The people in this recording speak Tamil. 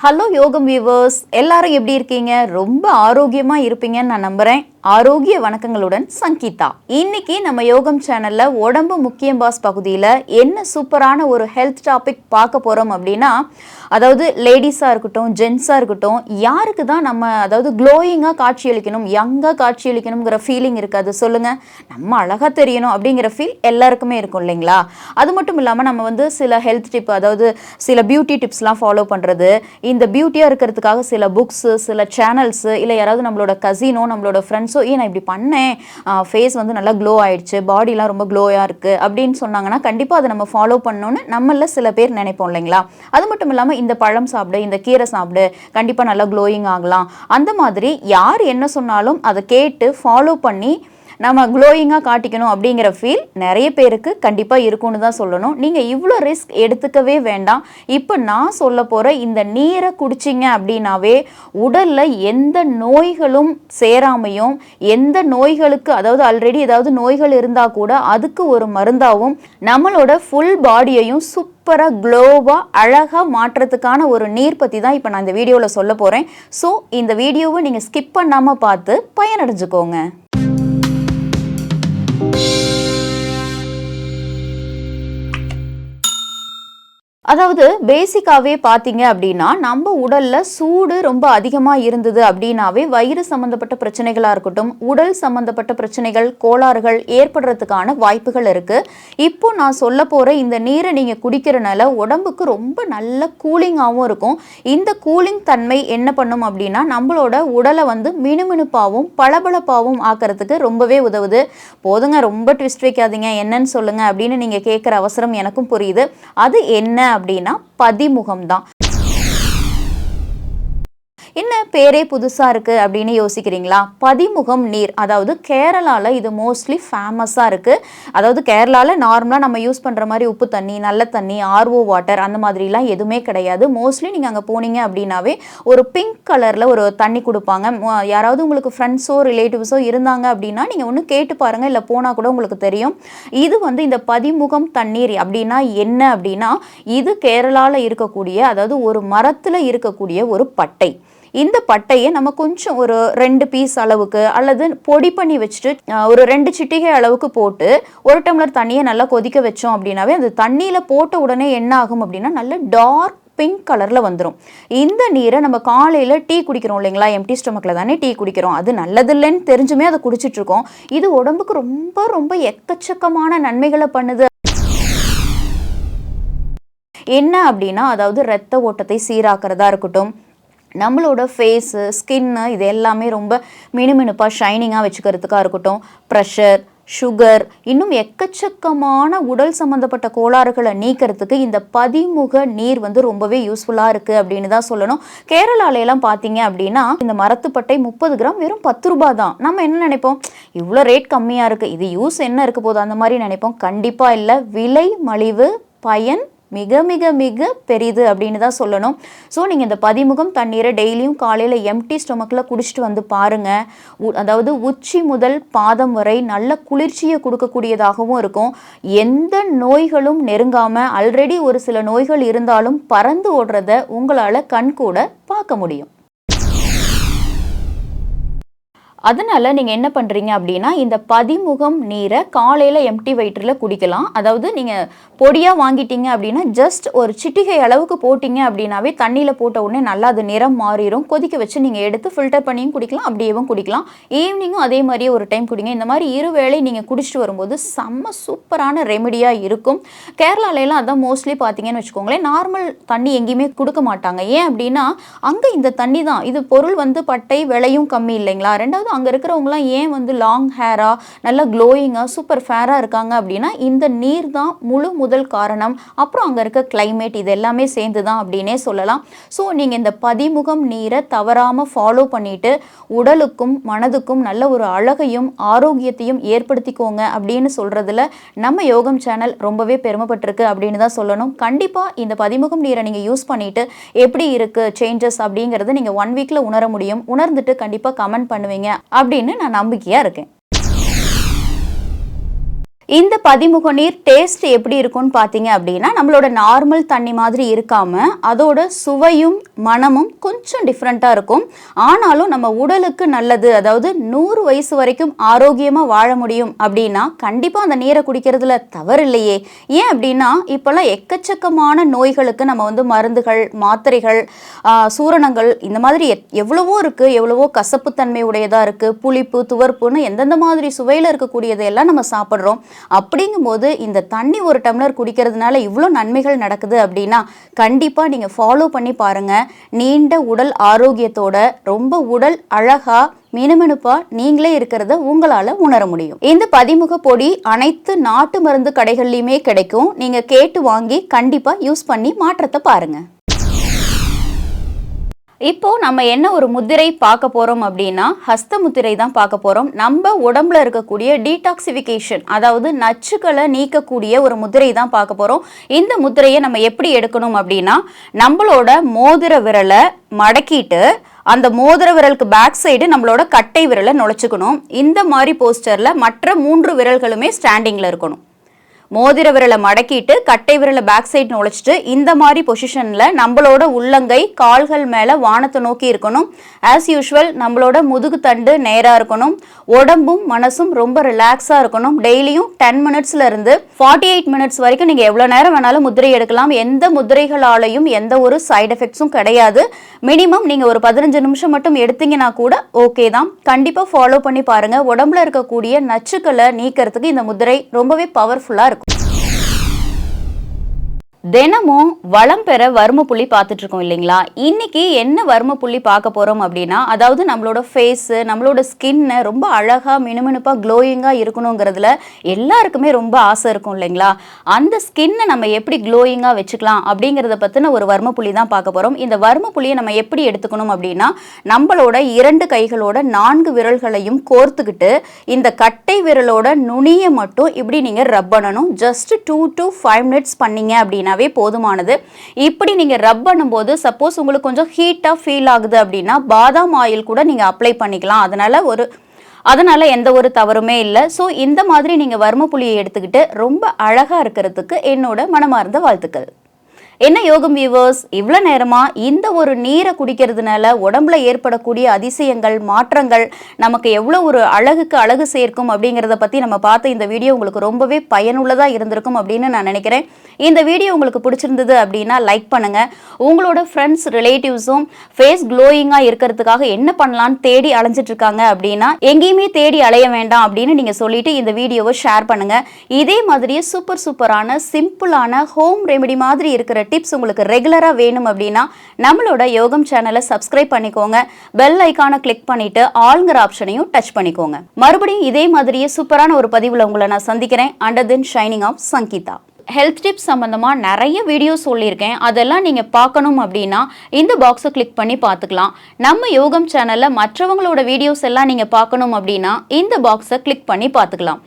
ஹலோ யோகம் வியூவர்ஸ் எல்லாரும் எப்படி இருக்கீங்க? ரொம்ப ஆரோக்கியமாக இருப்பீங்கன்னு நான் நம்புகிறேன் ஆரோக்கிய வணக்கங்களுடன் சங்கீதா. இன்னைக்கு நம்ம யோகம் சேனல்ல உடம்பு முக்கியம் பாஸ் பகுதியில் என்ன சூப்பரான ஒரு ஹெல்த் டாபிக் பார்க்க போறோம் அப்படின்னா அதாவது லேடிஸாக இருக்கட்டும் ஜென்ஸாக இருக்கட்டும் யாருக்கு தான் நம்ம அதாவது க்ளோயிங்காக காட்சியளிக்கணும் யங்காக காட்சியளிக்கணுங்கிற ஃபீலிங் இருக்காது. சொல்லுங்க நம்ம அழகாக தெரியணும் அப்படிங்கிற ஃபீல் எல்லாருக்குமே இருக்கும் இல்லைங்களா? அது மட்டும் இல்லாமல் நம்ம வந்து சில ஹெல்த் டிப் அதாவது சில பியூட்டி டிப்ஸ்லாம் ஃபாலோ பண்ணுறது இந்த பியூட்டியாக இருக்கிறதுக்காக சில புக்ஸு சில சேனல்ஸு இல்லை யாராவது நம்மளோட கசினோ நம்மளோட ஃப்ரெண்ட்ஸ் ஏன் நான் இப்படி பண்ணேன். ஃபேஸ் வந்து நல்லா க்ளோ ஆயிடுச்சு. பாடிலாம் ரொம்ப க்ளோயாக இருக்குது அப்படின்னு சொன்னாங்கன்னா கண்டிப்பாக அதை நம்ம ஃபாலோ பண்ணணும்னு நம்மள சில பேர் நினைப்போம் இல்லைங்களா? அது மட்டும் இல்லாமல் இந்த பழம் சாப்பிடு இந்த கீரை சாப்பிடு கண்டிப்பாக நல்லா க்ளோயிங் ஆகலாம். அந்த மாதிரி யார் என்ன சொன்னாலும் அதை கேட்டு ஃபாலோ பண்ணி நம்ம க்ளோயிங்காக காட்டிக்கணும் அப்படிங்கிற ஃபீல் நிறைய பேருக்கு கண்டிப்பாக இருக்கும்னு தான் சொல்லணும். நீங்கள் இவ்வளோ ரிஸ்க் எடுத்துக்கவே வேண்டாம். இப்போ நான் சொல்ல போகிற இந்த நீரை குடிச்சிங்க அப்படின்னாவே உடலில் எந்த நோய்களும் சேராமையும் எந்த நோய்களுக்கு அதாவது ஆல்ரெடி ஏதாவது நோய்கள் இருந்தால் கூட அதுக்கு ஒரு மருந்தாகவும் நம்மளோட ஃபுல் பாடியையும் சூப்பராக க்ளோவாக அழகாக மாற்றுறதுக்கான ஒரு நீர் பற்றி தான் இப்போ நான் இந்த வீடியோவில் சொல்ல போகிறேன் ஸோ இந்த வீடியோவை நீங்கள் ஸ்கிப் பண்ணாமல் பார்த்து பயனடைஞ்சுக்கோங்க. அதாவது பேசிக்காகவே பார்த்தீங்க அப்படின்னா நம்ம உடலில் சூடு ரொம்ப அதிகமாக இருந்தது அப்படின்னாவே வயிறு சம்மந்தப்பட்ட பிரச்சனைகளாக இருக்கட்டும் உடல் சம்மந்தப்பட்ட பிரச்சனைகள் கோளாறுகள் ஏற்படுறதுக்கான வாய்ப்புகள் இருக்குது இப்போ நான் சொல்ல போகிற இந்த நீரை நீங்கள் குடிக்கிறனால உடம்புக்கு ரொம்ப நல்ல கூலிங்காகவும் இருக்கும். இந்த கூலிங் தன்மை என்ன பண்ணும் அப்படின்னா நம்மளோட உடலை வந்து மினுமினுப்பாகவும் பளபளப்பாகவும் ஆக்கிறதுக்கு ரொம்பவே உதவுது. போதுங்க ரொம்ப ட்விஸ்ட் வைக்காதீங்க என்னன்னு சொல்லுங்கள் அப்படின்னு நீங்கள் கேட்குற அவசரம் எனக்கும் புரியுது. அது என்ன அப்படின்னா பதிமுகம் தான் என்ன பேரே புதுசாக இருக்குது அப்படின்னு யோசிக்கிறீங்களா? பதிமுகம் நீர் அதாவது கேரளாவில் இது மோஸ்ட்லி ஃபேமஸாக இருக்குது அதாவது கேரளாவில் நார்மலாக நம்ம யூஸ் பண்ணுற மாதிரி உப்பு தண்ணி நல்ல தண்ணி ஆர்ஓ வாட்டர் அந்த மாதிரிலாம் எதுவுமே கிடையாது. மோஸ்ட்லி நீங்கள் அங்கே போனீங்க அப்படின்னாவே ஒரு பிங்க் கலரில் ஒரு தண்ணி கொடுப்பாங்க. யாராவது உங்களுக்கு ஃப்ரெண்ட்ஸோ ரிலேட்டிவ்ஸோ இருந்தாங்க அப்படின்னா நீங்கள் ஒன்று கேட்டு பாருங்கள் இல்லை போனால் கூட உங்களுக்கு தெரியும். இது வந்து இந்த பதிமுகம் தண்ணீர் அப்படின்னா என்ன அப்படின்னா இது கேரளாவில் இருக்கக்கூடிய அதாவது ஒரு மரத்தில் இருக்கக்கூடிய ஒரு பட்டை. இந்த பட்டையை நம்ம கொஞ்சம் ஒரு ரெண்டு பீஸ் அளவுக்கு அல்லது பொடி பண்ணி வச்சுட்டு ஒரு ரெண்டு சிட்டிகை அளவுக்கு போட்டு ஒரு டம்ளர் தண்ணியை நல்லா கொதிக்க வச்சோம் அப்படின்னாவே அந்த தண்ணியில் போட்ட உடனே என்ன ஆகும் அப்படின்னா நல்ல டார்க் பிங்க் கலரில் வந்துடும் இந்த நீரை நம்ம காலையில் டீ குடிக்கிறோம் இல்லைங்களா? எம்டி ஸ்டொமக்கில் தானே டீ குடிக்கிறோம். அது நல்லதில்லைன்னு தெரிஞ்சுமே அதை குடிச்சிட்டு இருக்கோம். இது உடம்புக்கு ரொம்ப ரொம்ப எக்கச்சக்கமான நன்மைகளை பண்ணுது. என்ன அப்படின்னா அதாவது இரத்த ஓட்டத்தை சீராக்கிறதா இருக்கட்டும் நம்மளோட ஃபேஸு ஸ்கின்னு இது எல்லாமே ரொம்ப மினுமினுப்பாக ஷைனிங்காக வச்சுக்கிறதுக்காக இருக்கட்டும். ப்ரெஷர் சுகர் இன்னும் எக்கச்சக்கமான உடல் சம்மந்தப்பட்ட கோளாறுகளை நீக்கிறதுக்கு இந்த பதிமுக நீர் வந்து ரொம்பவே யூஸ்ஃபுல்லாக இருக்குது அப்படின்னு தான் சொல்லணும். கேரளாலையெல்லாம் பார்த்தீங்க அப்படின்னா இந்த மரத்துப்பட்டை முப்பது கிராம் வெறும் பத்து ரூபா தான். நம்ம என்ன நினைப்போம்? இவ்வளோ ரேட் கம்மியாக இருக்குது இது யூஸ் என்ன இருக்க போதும் அந்த மாதிரி நினைப்போம். கண்டிப்பாக இல்லை. விலை மலிவு பயன் மிக மிக மிக பெரிது அப்படின்னு தான் சொல்லணும். ஸோ நீங்கள் இந்த பதிமுகம் தண்ணீரை டெய்லியும் காலையில் எம்டி ஸ்டொமக்கில் குடிச்சிட்டு வந்து பாருங்கள் அதாவது உச்சி முதல் பாதம் வரை நல்ல குளிர்ச்சியை கொடுக்கக்கூடியதாகவும் இருக்கும். எந்த நோய்களும் நெருங்காமல் ஆல்ரெடி ஒரு சில நோய்கள் இருந்தாலும் பறந்து ஓடுறத உங்களால் கண்கூட பார்க்க முடியும். அதனால் நீங்கள் என்ன பண்ணுறீங்க அப்படின்னா இந்த பதிமுகம் நீரை காலையில் எம்டி வயிற்றில் குடிக்கலாம். அதாவது நீங்கள் பொடியாக வாங்கிட்டீங்க அப்படின்னா ஜஸ்ட் ஒரு சிட்டிகை அளவுக்கு போட்டிங்க அப்படின்னாவே தண்ணியில் போட்ட உடனே நல்லா அது நிறம் மாறிடும் கொதிக்க வச்சு நீங்கள் எடுத்து ஃபில்டர் பண்ணியும் குடிக்கலாம் அப்படியேவும் குடிக்கலாம். ஈவினிங்கும் அதே மாதிரியே ஒரு டைம் குடிங்க. இந்த மாதிரி இரு வேளை நீங்கள் குடிச்சிட்டு வரும்போது செம்ம சூப்பரான ரெமெடியாக இருக்கும். கேரளால அதான் மோஸ்ட்லி பார்த்தீங்கன்னு வச்சுக்கோங்களேன் நார்மல் தண்ணி எங்கேயுமே கொடுக்க மாட்டாங்க. ஏன் அப்படின்னா அங்கே இந்த தண்ணி தான் இது பொருள் வந்து பட்டை விலையும் கம்மி இல்லைங்களா? ரெண்டாவது அங்கே இருக்கிறவங்களாம் ஏன் வந்து லாங் ஹேராக நல்லா க்ளோயிங்காக சூப்பர் ஃபேராக இருக்காங்க அப்படின்னா இந்த நீர் தான் முழு முதல் காரணம். அப்புறம் அங்கே இருக்க கிளைமேட் இது எல்லாமே சேர்ந்து தான் அப்படின்னே சொல்லலாம். ஸோ நீங்கள் இந்த பதிமுகம் நீரை தவறாமல் ஃபாலோ பண்ணிட்டு உடலுக்கும் மனதுக்கும் நல்ல ஒரு அழகையும் ஆரோக்கியத்தையும் ஏற்படுத்திக்கோங்க அப்படின்னு சொல்கிறதுல நம்ம யோகம் சேனல் ரொம்பவே பெருமைப்பட்டிருக்கு அப்படின்னு தான் சொல்லணும். கண்டிப்பாக இந்த பதிமுகம் நீரை நீங்கள் யூஸ் பண்ணிவிட்டு எப்படி இருக்குது சேஞ்சஸ் அப்படிங்கிறத நீங்கள் ஒன் வீக்கில் உணர முடியும். உணர்ந்துட்டு கண்டிப்பாக கமெண்ட் பண்ணுவீங்க. அப்படின்னு நான் நம்பிக்கையாக இருக்கேன். இந்த பதிமுக நீர் டேஸ்ட் எப்படி இருக்கும்னு பார்த்தீங்க அப்படின்னா நம்மளோட நார்மல் தண்ணி மாதிரி இருக்காம அதோட சுவையும் மனமும் கொஞ்சம் டிஃப்ரெண்ட்டாக இருக்கும். ஆனாலும் நம்ம உடலுக்கு நல்லது அதாவது நூறு வயசு வரைக்கும் ஆரோக்கியமாக வாழ முடியும் அப்படின்னா கண்டிப்பாக அந்த நீரை குடிக்கிறதுல தவறு இல்லையே ஏன் அப்படின்னா இப்போல்லாம் எக்கச்சக்கமான நோய்களுக்கு நம்ம வந்து மருந்துகள் மாத்திரைகள் சூரணங்கள் இந்த மாதிரி எத்- எவ்வளவோ இருக்குது எவ்வளவோ கசப்புத்தன்மை உடையதாக இருக்குது புளிப்பு துவர்ப்புன்னு எந்தெந்த மாதிரி சுவையில் இருக்கக்கூடியதையெல்லாம் நம்ம சாப்பிட்றோம். அப்படிங்கும்போது இந்த தண்ணி ஒரு டம்ளர் குடிக்கிறதுனால இவ்வளோ நன்மைகள் நடக்குது அப்படின்னா கண்டிப்பாக நீங்கள் ஃபாலோ பண்ணி பாருங்கள் நீண்ட உடல் ஆரோக்கியத்தோட ரொம்ப உடல் அழகாக மினுமினுப்பா நீங்களே இருக்கிறத உங்களால உணர முடியும். இந்த பதிமுக பொடி அனைத்து நாட்டு மருந்து கடைகள்லையுமே கிடைக்கும். நீங்க கேட்டு வாங்கி கண்டிப்பா யூஸ் பண்ணி மாற்றத்தை பாருங்க. இப்போ நம்ம என்ன ஒரு முத்திரை பார்க்க போறோம் அப்படின்னா ஹஸ்த முத்திரை தான் பார்க்க போறோம். நம்ம உடம்புல இருக்கக்கூடிய டீடாக்சிஃபிகேஷன் அதாவது நச்சுக்களை நீக்கக்கூடிய ஒரு முதிரை தான் பார்க்க போறோம். இந்த முத்திரையை நம்ம எப்படி எடுக்கணும் அப்படின்னா நம்மளோட மோதிர விரலை மடக்கிட்டு அந்த மோதிர விரலுக்கு பேக் சைடு நம்மளோட கட்டை விரலை நுழைச்சிக்கணும். இந்த மாதிரி போஸ்டர்ல மற்ற மூன்று விரல்களுமே ஸ்டாண்டிங்ல இருக்கணும். மோதிர விரலை மடக்கிட்டு கட்டை விரலை பேக் சைட் நுழைச்சிட்டு இந்த மாதிரி பொசிஷனில் நம்மளோட உள்ளங்கை கால்கள் மேலே வானத்தை நோக்கி இருக்கணும். ஆஸ் யூஷுவல் நம்மளோட முதுகு தண்டு நேராக இருக்கணும். உடம்பும் மனசும் ரொம்ப ரிலாக்ஸாக இருக்கணும். டெய்லியும் டென் மினிட்ஸ்ல இருந்து ஃபார்ட்டி எயிட் மினிட்ஸ் வரைக்கும் நீங்கள் எவ்வளோ நேரம் வேணாலும் முதிரை எடுக்கலாம். எந்த முதிரைகளாலையும் எந்த ஒரு சைடு எஃபெக்ட்ஸும் கிடையாது. மினிமம் நீங்கள் ஒரு பதினஞ்சு நிமிஷம் மட்டும் எடுத்தீங்கன்னா கூட ஓகே தான். கண்டிப்பாக ஃபாலோ பண்ணி பாருங்கள் உடம்புல இருக்கக்கூடிய நச்சுக்களை நீக்கிறதுக்கு இந்த முதிரை ரொம்பவே பவர்ஃபுல்லாக இருக்கும். தினமும் வளம் பெற வர்ம புள்ளி பார்த்துட்டு இருக்கோம் இல்லைங்களா? இன்னைக்கு என்ன வர்ம புள்ளி பார்க்க போறோம் அப்படின்னா அதாவது நம்மளோட ஃபேஸ் நம்மளோட ஸ்கின்னை ரொம்ப அழகா மினுமினுப்பா க்ளோயிங்கா இருக்கணுங்கிறதுல எல்லாருக்குமே ரொம்ப ஆசை இருக்கும் இல்லைங்களா? அந்த ஸ்கின்னை நம்ம எப்படி க்ளோயிங்கா வச்சுக்கலாம் அப்படிங்கிறத பத்தின ஒரு வர்ம புள்ளி தான் பார்க்க போறோம். இந்த வர்ம புள்ளியை நம்ம எப்படி எடுத்துக்கணும் அப்படின்னா நம்மளோட இரண்டு கைகளோட நான்கு விரல்களையும் கோர்த்துக்கிட்டு இந்த கட்டை விரலோட நுனியை மட்டும் இப்படி நீங்க ரப் பண்ணணும். Just two to five minutes பண்ணீங்க அப்படின்னா அப்படின்னாவே போதுமானது. இப்படி நீங்க ரப் பண்ணும்போது சப்போஸ் உங்களுக்கு கொஞ்சம் ஹீட்டா ஃபீல் ஆகுது அப்படின்னா பாதாம் ஆயில் கூட நீங்க அப்ளை பண்ணிக்கலாம். அதனால ஒரு அதனால எந்த ஒரு தவறுமே இல்லை. ஸோ இந்த மாதிரி நீங்கள் வர்ம புளியை எடுத்துக்கிட்டு ரொம்ப அழகா இருக்கிறதுக்கு என்னோட மனமார்ந்த வாழ்த்துக்கள். என்ன யோகம் வியூவர்ஸ் இவ்வளோ நேரமாக இந்த ஒரு நீரை குடிக்கிறதுனால உடம்புல ஏற்படக்கூடிய அதிசயங்கள் மாற்றங்கள் நமக்கு எவ்வளோ ஒரு அழகுக்கு அழகு சேர்க்கும் அப்படிங்கிறத பற்றி நம்ம பார்த்த இந்த வீடியோ உங்களுக்கு ரொம்பவே பயனுள்ளதாக இருந்திருக்கும் அப்படின்னு நான் நினைக்கிறேன். இந்த வீடியோ உங்களுக்கு பிடிச்சிருந்தது அப்படின்னா லைக் பண்ணுங்கள் உங்களோட ஃப்ரெண்ட்ஸ் ரிலேட்டிவ்ஸும் ஃபேஸ் க்ளோயிங்காக இருக்கிறதுக்காக என்ன பண்ணலான்னு தேடி அலைஞ்சிட்ருக்காங்க அப்படின்னா எங்கேயுமே தேடி அலைய வேண்டாம் அப்படின்னு நீங்கள் சொல்லிட்டு இந்த வீடியோவை ஷேர் பண்ணுங்கள் இதே மாதிரியே சூப்பர் சூப்பரான சிம்பிளான ஹோம் ரெமெடி மாதிரி இருக்கிற டிப்ஸ் உங்களுக்கு ரெகுலராக வேணும் அப்படின்னா நம்மளோட யோகம் சேனலை சப்ஸ்கிரைப் பண்ணிக்கோங்க. பெல் ஐக்கானை கிளிக் பண்ணிட்டு ஆளுங்கிற ஆப்ஷனையும் டச் பண்ணிக்கோங்க. மறுபடியும் இதே மாதிரியே சூப்பரான ஒரு பதிவில் உங்களை நான் சந்திக்கிறேன். Until then signing off Sangeetha health tips சம்மந்தமாக நிறைய வீடியோஸ் சொல்லியிருக்கேன். அதெல்லாம் நீங்கள் பார்க்கணும் அப்படின்னா இந்த பாக்ஸை கிளிக் பண்ணி பார்த்துக்கலாம். நம்ம யோகம் சேனலில் மற்றவங்களோட வீடியோஸ் எல்லாம் நீங்கள் பார்க்கணும் அப்படின்னா இந்த பாக்ஸை கிளிக் பண்ணி பார்த்துக்கலாம்.